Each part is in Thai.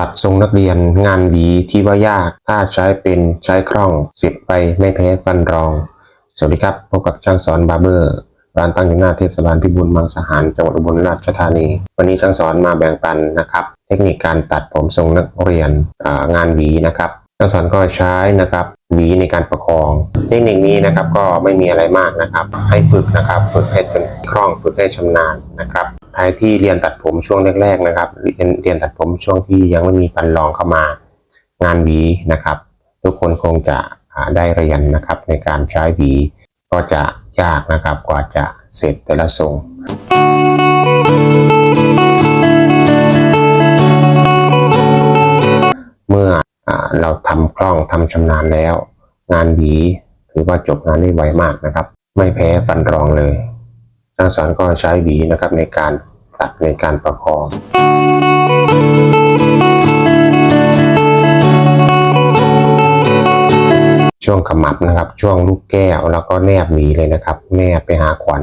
ตัดทรงนักเรียนงานหวีที่ว่ายาก ถ้าใช้เป็นใช้คล่องเสร็จไปไม่แพ้ฟันรอง สวัสดีครับ พบกับช่างสอนบาร์เบอร์ร้านตั้งอยู่หน้าเทศบาลพิบูลมังสหารจังหวัดอุบลราชธานี วันนี้ช่างสอนมาแบ่งปันนะครับ เทคนิคการตัดผมทรงนักเรียนงานหวีนะครับช่างสอนก็ใช้นะครับหวีในการประคอง เทคนิคนี้นะครับก็ไม่มีอะไรมากนะครับ ให้ฝึกนะครับ ฝึกให้เป็นคล่องฝึกให้ชำนาญนะครับ ใครที่เรียนตัดผมช่วงแรก ๆนะครับ เรียนเรียนตัดผมช่วงที่ยังไม่มีฟันรองเข้ามางานหวีนะครับ ทุกคนคงจะได้เรียนนะครับในการใช้หวีก็จะยากนะครับกว่าจะเสร็จแต่ละทรงเมื่ออเราทำคล่องทำชำนาญแล้ว งานหวีถือว่าจบงานได้ไวมากนะครับ ไม่แพ้ฟันรองเลย ช่างสอนก็ใช้หวีนะครับในการตัดในการประคองช่วงขมับนะครับ ช่วงลูกแก้วแล้วก็แนบหวีเลยนะครับ แนบไปหาขวัญ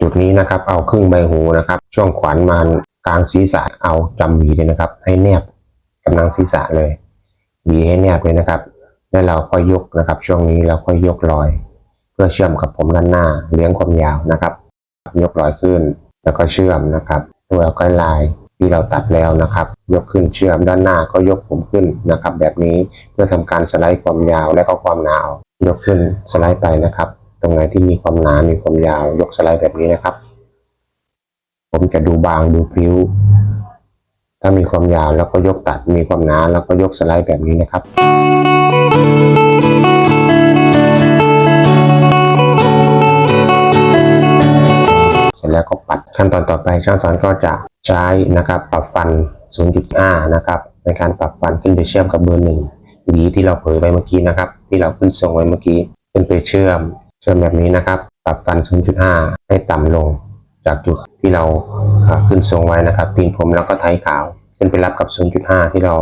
จุดนี้นะครับ เอาครึ่งใบหูนะครับ ช่วงขวัญมากลางศีรษะเอาจำหวีเลยนะครับ ให้แนบกำลังศีรษะเลยหวีให้แนบเลยนะครับ แล้เราค่อยยกนะครับ ช่วงนี้เราค่อยยกรอย เพื่อเชื่อมกับผมด้านหน้าเลี้ยงความยาวนะครับ ยกรอยขึ้นแล้วก็เชื่อมนะครับด้วยเอาก้อยลายที่เราตัดแล้วนะครับ ยกขึ้นเชื่อมด้านหน้าก็ยกผมขึ้นนะครับ แบบนี้เพื่อทำการสไลด์ความยาวและก็ความหนาวยกขึ้นสไลด์ไปนะครับ ตรงไหนที่มีความหนามีความยาว ยกสไลด์แบบนี้นะครับ ผมจะดูบางดูพริ้ว ถ้ามีความยาวแล้วก็ยกตัดมีความหนาแล้วก็ยกสไลด์แบบนี้นะครับ แล้วก็ปัดขั้นตอนต่อไปช่างสอนก็จะใช้นะครับปรับฟัน 0.5 นะครับในการปรับฟันขึ้นไปเชื่อมกับเบอร์หนึ่งหวีที่เราเผยไว้เมื่อกี้นะครับ ที่เราขึ้นทรงไว้เมื่อกี้ขึ้นไปเชื่อม เชื่อมแบบนี้นะครับ ปรับฟัน 0.5 ให้ต่ำลง จากจุดที่เราขึ้นทรงไว้นะครับ ตีนผมแล้วก็ไทยขาว ขึ้นไปรับกับ 0.5 ที่เรา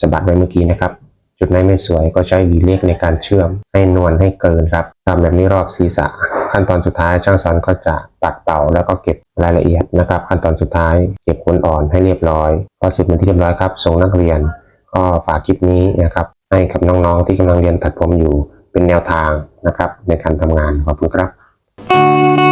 สะบัดไว้เมื่อกี้นะครับ จุดไหนไม่สวยก็ใช้หวีเล็กในการเชื่อม ให้นวลให้เกินครับทำแบบนี้รอบศีรษะ ขั้นตอนสุดท้ายช่างสอนก็จะปัดเป่าแล้วก็เก็บรายละเอียดนะครับ ขั้นตอนสุดท้ายเก็บขนอ่อนให้เรียบร้อยพอเสร็จเป็นที่เรียบร้อยครับส่งนักเรียน ก็ฝากคลิปนี้นะครับให้กับน้องๆที่กำลังเรียนตัดผมอยู่เป็นแนวทางนะครับในการทำงานขอบคุณครับ